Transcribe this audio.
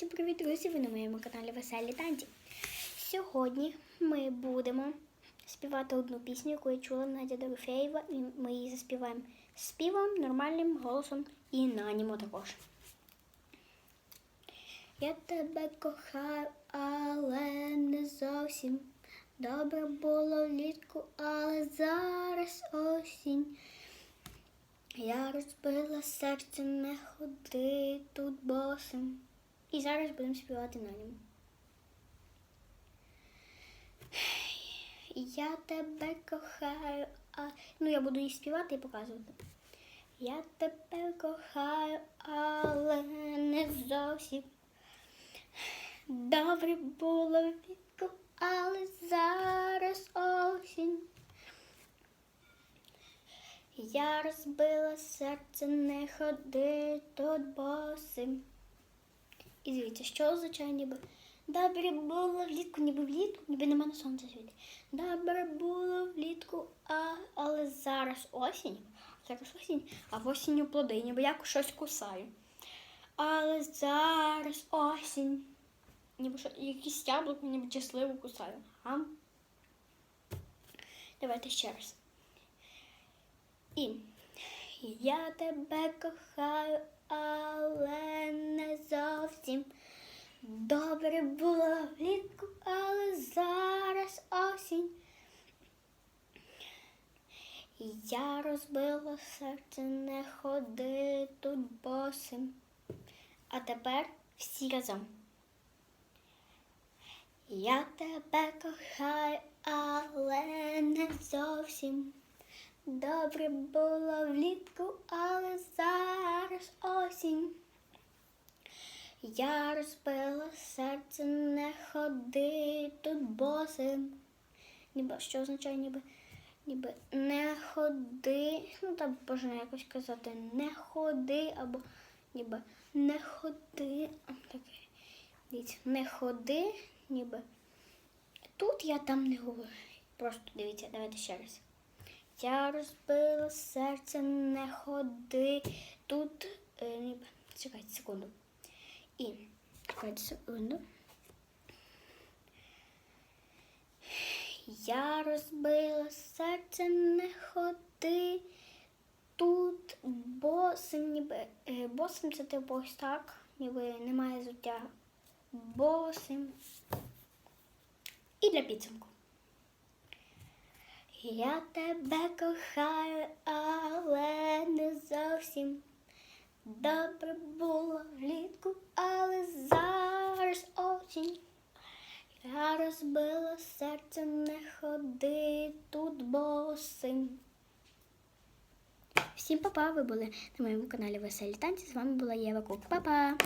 Всім привіт, друзі! Ви на моєму каналі Веселі Танці. Сьогодні ми будемо співати одну пісню, яку я чула Надя Дорофеєва, і ми її заспіваємо співом, нормальним голосом і на анімо також. Я тебе кохаю, але не зовсім. Добре було влітку, але зараз осінь. Я розбила серце, не ходи тут босим. І зараз будемо співати на ньому. Я тебе кохаю, а ну я буду її співати і показувати. Я тебе кохаю, але не зовсім. Добре було влітку, але зараз осінь. Я розбила серце, не ходи тут босим. І дивіться, що означає ніби. Добре було влітку, ніби влітку, ніби на мене сонце світить. Добре було влітку, а, але зараз осінь. Зараз осінь, а в осінню плоди, ніби я щось кусаю. Але зараз осінь. Ніби що, якісь яблуко, ніби чи сливу кусаю. А? Давайте ще раз. І я тебе кохаю, але не зовсім. Добре було влітку, але зараз осінь. Я розбила серце, не ходи тут босим. А тепер всі разом. Я тебе кохаю, але не зовсім. Добре було влітку, але зараз осінь. Я розбила серце, не ходи тут босим. Ніби що означає ніби, ніби не ходи. Ну так можна якось казати, не ходи або ніби не ходи. Таке. Дивіться, не ходи, ніби. Тут я там не говорю. Просто дивіться, давайте ще раз. Я розбила серце, не ходи. Тут е. Чекайте секунду. І чекайте секунду. Я розбила серце, не ходи. Тут босим, ніби е, босим це типу ось так, ніби немає зуття босим. І для підсумку. Я тебе кохаю, але не зовсім. Добре було влітку, але зараз осінь. Я розбила серце, не ходи тут босим. Всім па-па, ви були на моєму каналі Веселі Танці. З вами була Єва Кук. Па-па!